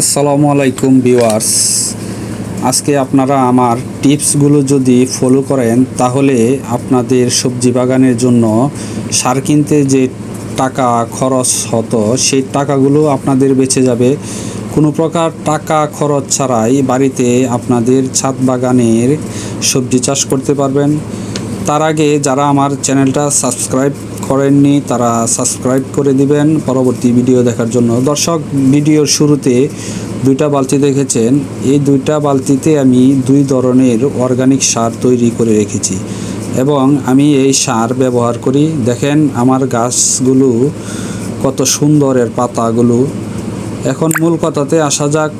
আসসালামু আলাইকুম ভিউয়ার্স। আজকে আপনারা আমার টিপসগুলো যদি ফলো করেন, তাহলে আপনাদের সবজি বাগানের জন্য সার কিনতে যে টাকা খরচ হতো, সেই টাকাগুলো আপনাদের বেঁচে যাবে। কোনো প্রকার টাকা খরচ ছাড়াই বাড়িতে আপনাদের ছাদ বাগানের সবজি চাষ করতে পারবেন। তার আগে যারা আমার চ্যানেলটা সাবস্ক্রাইব করেননি, তারা সাবস্ক্রাইব করে দিবেন। পরবর্তী ভিডিও দেখার জন্য। দর্শক ভিডিওর শুরুতে দুইটা বালতি দেখেছেন। এই দুইটা বালতিতে আমি দুই ধরনের অর্গানিক সার তৈরি করে রেখেছি এবং আমি এই সার ব্যবহার করি। দেখেন, আমার গাছগুলো কত সুন্দর এর পাতাগুলো। এখন মূল কথাতে আসা যাক।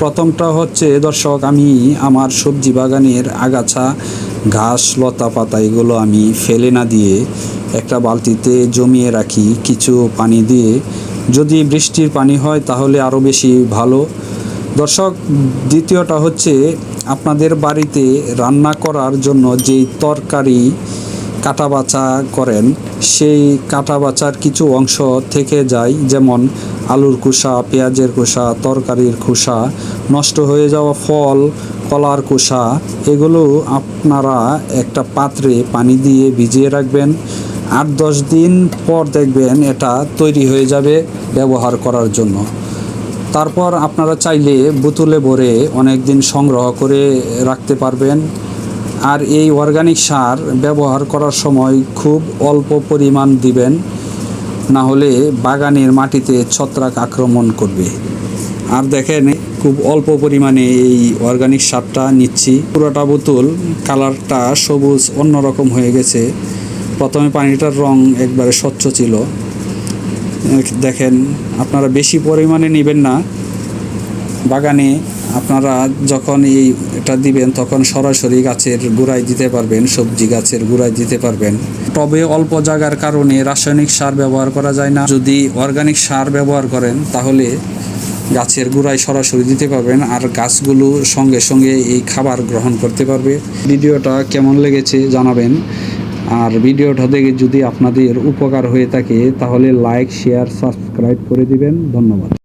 প্রথমটা হচ্ছে, দর্শক, আমি আমার সবজি বাগানের আগাছা, ঘাস, লতা পাতা, এগুলো আমি ফেলে না দিয়ে একটা বালতিতে জমিয়ে রাখি কিছু পানি দিয়ে। যদি বৃষ্টির পানি হয় তাহলে আরও বেশি ভালো। দর্শক, দ্বিতীয়টা হচ্ছে আপনাদের বাড়িতে রান্না করার জন্য যেই তরকারি কাটা বাছা করেন, সেই কাটা বাছার কিছু অংশ থেকে যায়, যেমন আলুর খোসা, পেঁয়াজের খোসা, তরকারির খোসা, নষ্ট হয়ে যাওয়া ফল, কলার খোসা, এগুলো আপনারা একটা পাত্রে পানি দিয়ে ভিজিয়ে রাখবেন। আট দশ দিন পর দেখবেন এটা তৈরি হয়ে যাবে ব্যবহার করার জন্য। তারপর আপনারা চাইলে বোতলে ভরে অনেক দিন সংগ্রহ করে রাখতে পারবেন। আর এই অর্গানিক সার ব্যবহার করার সময় খুব অল্প পরিমাণ দিবেন, না হলে বাগানের মাটিতে ছত্রাক আক্রমণ করবে। আর দেখেন, খুব অল্প পরিমাণে এই অর্গানিক সারটা নিচ্ছি। পুরোটা বোতল কালারটা সবুজ অন্যরকম হয়ে গেছে। প্রথমে পানিটার রং একবারে স্বচ্ছ ছিল। দেখেন, আপনারা বেশি পরিমাণে নেবেন না। বাগানে আপনারা যখন এই এটা দিবেন, তখন সরাসরি গাছের গোড়ায় দিতে পারবেন, সবজি গাছের গোড়ায় দিতে পারবেন। তবে অল্প জায়গার কারণে রাসায়নিক সার ব্যবহার করা যায় না। যদি অর্গানিক সার ব্যবহার করেন, তাহলে গাছের গোড়ায় সরাসরি দিতে পারবেন আর গাছগুলো সঙ্গে সঙ্গে এই খাবার গ্রহণ করতে পারবে। ভিডিওটা কেমন লেগেছে জানাবেন। আর ভিডিওটা দেখে যদি আপনাদের উপকার হয়ে থাকে, তাহলে লাইক শেয়ার সাবস্ক্রাইব করে দিবেন। ধন্যবাদ।